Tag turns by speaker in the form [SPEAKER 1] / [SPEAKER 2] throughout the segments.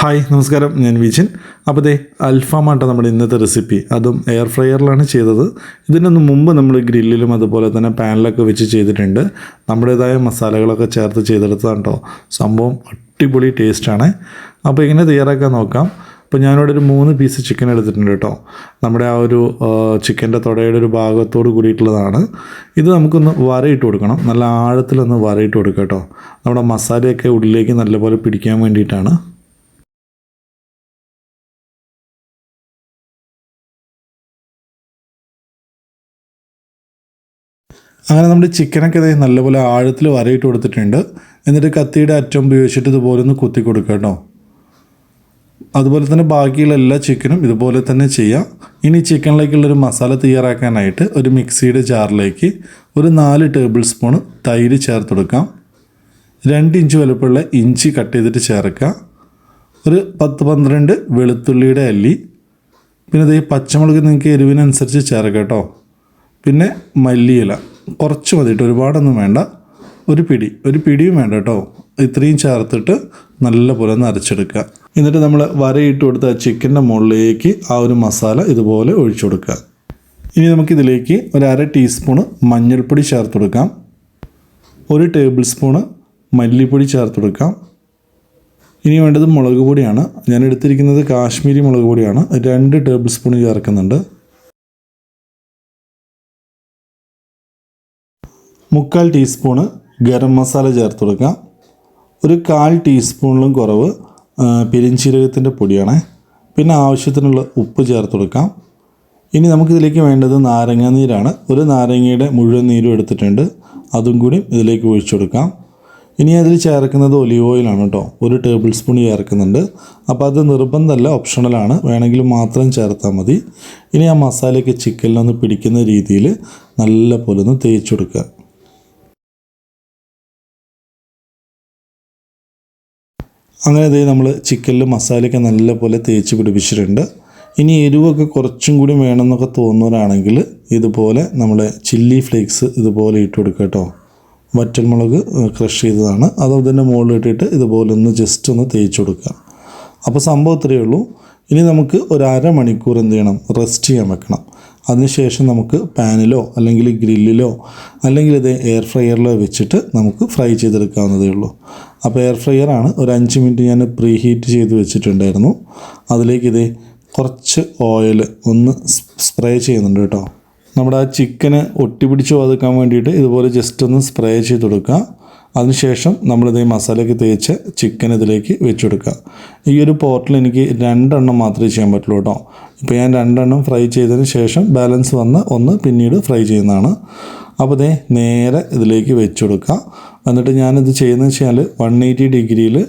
[SPEAKER 1] Hi നമസ്കാരം. ഞാൻ വിജിൻ. അപ്പോൾ ദേ അൽഫാമാട്ട നമ്മുടെ ഇന്നത്തെ റെസിപ്പി. അതും എയർ ഫ്രയറിലാണ് ചെയ്തത്. ഇതിനൊന്നും മുമ്പ് നമ്മൾ ഗ്രില്ലിലും അതുപോലെ തന്നെ പാനിലൊക്കെ വെച്ച് ചെയ്തിട്ടുണ്ട്. നമ്മുടേതായ മസാലകളൊക്കെ ചേർത്ത് ചെയ്തെടുത്തതാണ് കേട്ടോ സംഭവം അടിപൊളി ടേസ്റ്റാണ്. അപ്പോൾ എങ്ങനെ തയ്യാറാക്കാൻ നോക്കാം. അപ്പോൾ ഞാനിവിടെ ഒരു മൂന്ന് പീസ് ചിക്കൻ എടുത്തിട്ടുണ്ട് കേട്ടോ നമ്മുടെ ആ ഒരു ചിക്കന്റെ തുടയുടെ ഒരു ഭാഗത്തോട് കൂടിയിട്ടുള്ളതാണ്. ഇത് നമുക്കൊന്ന് വരയിട്ട് കൊടുക്കണം. നല്ല ആഴത്തിലൊന്ന് വരയിട്ട് കൊടുക്കാം കേട്ടോ നമ്മുടെ മസാലയൊക്കെ ഉള്ളിലേക്ക് നല്ലപോലെ പിടിക്കാൻ വേണ്ടിയിട്ടാണ്. അങ്ങനെ നമ്മുടെ ചിക്കനൊക്കെ ഇതായി നല്ലപോലെ ആഴത്തിൽ വരയിട്ട് കൊടുത്തിട്ടുണ്ട്. എന്നിട്ട് കത്തിയുടെ അറ്റം ഉപയോഗിച്ചിട്ട് ഇതുപോലെ ഒന്ന് കുത്തി കൊടുക്കുക കേട്ടോ. അതുപോലെ തന്നെ ബാക്കിയുള്ള എല്ലാ ചിക്കനും ഇതുപോലെ തന്നെ ചെയ്യാം. ഇനി ചിക്കനിലേക്കുള്ളൊരു മസാല തയ്യാറാക്കാനായിട്ട് ഒരു മിക്സിയുടെ ജാറിലേക്ക് ഒരു നാല് ടേബിൾ സ്പൂൺ തൈര് ചേർത്ത് കൊടുക്കാം. രണ്ട് ഇഞ്ച് വലുപ്പമുള്ള ഇഞ്ചി കട്ട് ചെയ്തിട്ട് ചേർക്കുക. ഒരു പത്ത് പന്ത്രണ്ട് വെളുത്തുള്ളിയുടെ അല്ലി. പിന്നെ ഇത് പച്ചമുളക് നിങ്ങൾക്ക് എരിവിനനുസരിച്ച് ചേർക്കാം കേട്ടോ. പിന്നെ മല്ലിയില. കുറച്ച് മതി കേട്ടോ ഒരുപാടൊന്നും വേണ്ട. ഒരു പിടി ഒരു പിടിയും വേണ്ട കേട്ടോ. ഇത്രയും ചേർത്തിട്ട് നല്ലപോലെ ഒന്ന് അരച്ചെടുക്കുക. എന്നിട്ട് നമ്മൾ വരയിട്ട് കൊടുത്ത ചിക്കന്റെ മുകളിലേക്ക് ആ ഒരു മസാല ഇതുപോലെ ഒഴിച്ചു കൊടുക്കുക. ഇനി നമുക്കിതിലേക്ക് ഒരു അര ടീസ്പൂണ് മഞ്ഞൾപ്പൊടി ചേർത്ത് കൊടുക്കാം. ഒരു ടേബിൾ സ്പൂണ് മല്ലിപ്പൊടി ചേർത്ത് കൊടുക്കാം. ഇനി വേണ്ടത് മുളക് പൊടിയാണ്. ഞാൻ എടുത്തിരിക്കുന്നത് കാശ്മീരി മുളക് പൊടിയാണ്. രണ്ട് ടേബിൾ സ്പൂൺ ചേർക്കുന്നുണ്ട്. മുക്കാൽ ടീസ്പൂണ് ഗരം മസാല ചേർത്ത് കൊടുക്കാം ഒരു കാൽ ടീസ്പൂണിലും കുറവ് പെരിഞ്ചീരകത്തിന്റെ പൊടിയാണ്. പിന്നെ ആവശ്യത്തിനുള്ള ഉപ്പ് ചേർത്ത് കൊടുക്കാം. ഇനി നമുക്കിതിലേക്ക് വേണ്ടത് നാരങ്ങ നീരാണ്. ഒരു നാരങ്ങയുടെ മുഴുവൻ നീരും എടുത്തിട്ടുണ്ട്. അതും കൂടി ഇതിലേക്ക് ഒഴിച്ചു കൊടുക്കാം. ഇനി അതിൽ ചേർക്കുന്നത് ഒലിവ് ഓയിലാണ് കേട്ടോ. ഒരു ടേബിൾ സ്പൂൺ ചേർക്കുന്നുണ്ട്. അപ്പോൾ അത് നിർബന്ധമല്ല ഓപ്ഷണലാണ് വേണമെങ്കിൽ മാത്രം ചേർത്താൽ മതി. ഇനി ആ മസാലയ്ക്ക് ചിക്കനിലൊന്ന് പിടിക്കുന്ന രീതിയിൽ നല്ല പോലെ ഒന്ന് തേച്ച് കൊടുക്കുക. അങ്ങനെ ഇതേ നമ്മൾ ചിക്കനിൽ മസാലയൊക്കെ നല്ലപോലെ തേച്ച് പിടിപ്പിച്ചിട്ടുണ്ട്. ഇനി എരിവൊക്കെ കുറച്ചും കൂടി വേണമെന്നൊക്കെ തോന്നുന്നവരാണെങ്കിൽ ഇതുപോലെ നമ്മൾ ചില്ലി ഫ്ലേക്സ് ഇതുപോലെ ഇട്ട് കൊടുക്കുക കേട്ടോ. വറ്റൽമുളക് ക്രഷ് ചെയ്തതാണ്. അത് അതിന്റെ മുകളിൽ ഇട്ടിട്ട് ഇതുപോലെ ഒന്ന് ജസ്റ്റ് ഒന്ന് തേച്ച് കൊടുക്കുക. അപ്പോൾ സംഭവം ഇത്രയേ ഉള്ളൂ. ഇനി നമുക്ക് ഒരു അരമണിക്കൂർ എന്ത് ചെയ്യണം? റെസ്റ്റ് ചെയ്യാൻ വെക്കണം. അതിനുശേഷം നമുക്ക് പാനിലോ അല്ലെങ്കിൽ ഗ്രില്ലിലോ അല്ലെങ്കിൽ ഇത് എയർ ഫ്രയറിലോ വെച്ചിട്ട് നമുക്ക് ഫ്രൈ ചെയ്തെടുക്കാവുന്നതേ ഉള്ളൂ. അപ്പോൾ എയർ ഫ്രയറാണ് ഒരു അഞ്ച് മിനിറ്റ് ഞാൻ പ്രീ ഹീറ്റ് ചെയ്ത് വെച്ചിട്ടുണ്ടായിരുന്നു. അതിലേക്ക് ഇത് കുറച്ച് ഓയിൽ ഒന്ന് സ്പ്രേ ചെയ്യുന്നുണ്ട് കേട്ടോ. നമ്മുടെ ആ ചിക്കന് ഒട്ടിപ്പിടിച്ച് വതുക്കാൻ വേണ്ടിയിട്ട് ഇതുപോലെ ജസ്റ്റ് ഒന്ന് സ്പ്രേ ചെയ്ത് കൊടുക്കുക അതിനുശേഷം നമ്മളിത് മസാലയ്ക്ക് തേച്ച് ചിക്കൻ ഇതിലേക്ക് വെച്ചെടുക്കുക. ഈ ഒരു പോർട്ടിൽ എനിക്ക് രണ്ടെണ്ണം മാത്രമേ ചെയ്യാൻ പറ്റുള്ളൂ കേട്ടോ. ഇപ്പോൾ ഞാൻ രണ്ടെണ്ണം ഫ്രൈ ചെയ്തതിന് ശേഷം ബാലൻസ് വന്ന് ഒന്ന് പിന്നീട് ഫ്രൈ ചെയ്യുന്നതാണ്. അപ്പോൾ ഇതേ നേരെ ഇതിലേക്ക് വെച്ചെടുക്കുക. എന്നിട്ട് ഞാനിത് ചെയ്യുന്നത് വെച്ചാൽ വൺ എയ്റ്റി ഡിഗ്രിയിൽ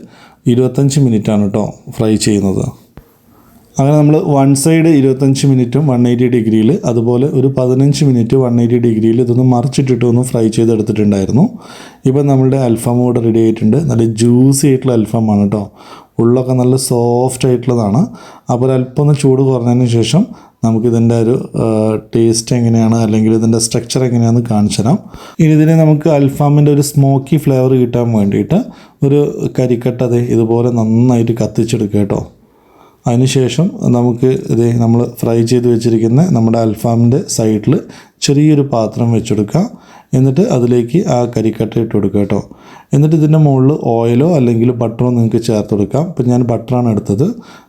[SPEAKER 1] ഇരുപത്തഞ്ച് മിനിറ്റാണ് കേട്ടോ ഫ്രൈ ചെയ്യുന്നത്. അങ്ങനെ നമ്മൾ വൺ സൈഡ് ഇരുപത്തഞ്ച് മിനിറ്റും വൺ എയ്റ്റി ഡിഗ്രിയിൽ അതുപോലെ ഒരു പതിനഞ്ച് മിനിറ്റ് വൺ എയ്റ്റി ഡിഗ്രിയിൽ ഇതൊന്ന് മറിച്ചിട്ടിട്ട് ഒന്ന് ഫ്രൈ ചെയ്തെടുത്തിട്ടുണ്ടായിരുന്നു. ഇപ്പം നമ്മളുടെ അൽഫാം കൂടെ റെഡി ആയിട്ടുണ്ട്. നല്ല ജ്യൂസി ആയിട്ടുള്ള അൽഫാമാണ് കേട്ടോ ഉള്ളൊക്കെ നല്ല സോഫ്റ്റ് ആയിട്ടുള്ളതാണ്. അപ്പോൾ അല്പം ഒന്ന് ചൂട് കുറഞ്ഞതിന് ശേഷം നമുക്കിതിന്റെ ഒരു ടേസ്റ്റ് എങ്ങനെയാണ് അല്ലെങ്കിൽ ഇതിന്റെ സ്ട്രക്ചർ എങ്ങനെയാണെന്ന് കാണിച്ചു തരാം. ഇനി ഇതിനെ നമുക്ക് അൽഫാമിന്റെ ഒരു സ്മോക്കി ഫ്ലേവർ കിട്ടാൻ വേണ്ടിയിട്ട് ഒരു കരിക്കട്ടത് ഇതുപോലെ നന്നായിട്ട് കത്തിച്ചെടുക്കുക കേട്ടോ അതിനുശേഷം നമുക്ക് ഇത് നമ്മൾ ഫ്രൈ ചെയ്ത് വെച്ചിരിക്കുന്ന നമ്മുടെ അൽഫാമിന്റെ സൈഡിൽ ചെറിയൊരു പാത്രം വെച്ചെടുക്കാം എന്നിട്ട് അതിലേക്ക് ആ കരിക്കട്ട ഇട്ട് കൊടുക്കുക കേട്ടോ. എന്നിട്ട് ഇതിന്റെ മുകളിൽ ഓയിലോ അല്ലെങ്കിൽ ബട്ടറോ നിങ്ങൾക്ക് ചേർത്ത് കൊടുക്കാം. ഇപ്പം ഞാൻ ബട്ടറാണ് എടുത്തത്.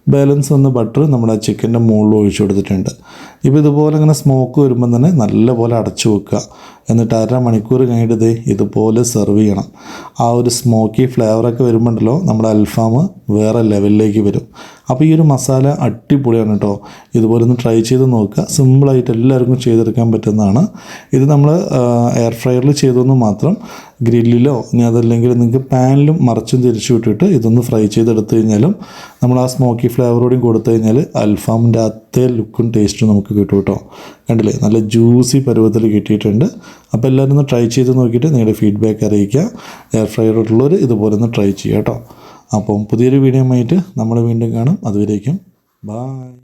[SPEAKER 1] ബാലൻസ് വന്ന് ബട്ടർ നമ്മുടെ ചിക്കന്റെ മുകളിൽ ഒഴിച്ചു കൊടുത്തിട്ടുണ്ട്. ഇപ്പോൾ ഇതുപോലെ ഇങ്ങനെ സ്മോക്ക് വരുമ്പം തന്നെ നല്ലപോലെ അടച്ചു വെക്കുക. എന്നിട്ട് അര മണിക്കൂർ കഴിഞ്ഞിട്ട് ഇത് ഇതുപോലെ സെർവ് ചെയ്യണം. ആ ഒരു സ്മോക്കി ഫ്ലേവറൊക്കെ വരുമ്പോണ്ടല്ലോ നമ്മുടെ അൽഫാം വേറെ ലെവലിലേക്ക് വരും. അപ്പോൾ ഈ ഒരു മസാല അടിപൊളിയാണ് കേട്ടോ. ഇതുപോലെ ഒന്ന് ട്രൈ ചെയ്ത് നോക്കുക. സിമ്പിളായിട്ട് എല്ലാവർക്കും ചെയ്തെടുക്കാൻ പറ്റുന്നതാണ്. ഇത് നമ്മൾ എയർ ഫ്രയറിൽ ചെയ്തെന്ന് മാത്രം ഗ്രില്ലിലോ ഇനി അതല്ലെങ്കിൽ നിങ്ങൾക്ക് പാനിലും മറച്ചും തിരിച്ചു വിട്ടിട്ട് ഇതൊന്ന് ഫ്രൈ ചെയ്തെടുത്ത് കഴിഞ്ഞാലും നമ്മൾ ആ സ്മോക്കി ഫ്ലേവറോടെയും കൊടുത്തു കഴിഞ്ഞാൽ അൽഫാമിന്റെ അതേ ലുക്കും ടേസ്റ്റും നമുക്ക് കിട്ടും കേട്ടോ. കണ്ടില്ലേ? നല്ല ജ്യൂസി പരുവത്തിൽ കിട്ടിയിട്ടുണ്ട്. അപ്പോൾ എല്ലാവരും ഒന്ന് ട്രൈ ചെയ്ത് നോക്കിയിട്ട് നിങ്ങളുടെ ഫീഡ്ബാക്ക് അറിയിക്കുക. എയർ ഫ്രയറുള്ളവർ ഇതുപോലെ ഒന്ന് ട്രൈ ചെയ്യുക കേട്ടോ. അപ്പം പുതിയൊരു വീഡിയോ ആയിട്ട് നമ്മൾ വീണ്ടും കാണും. അതുവരേക്കും. ബായ്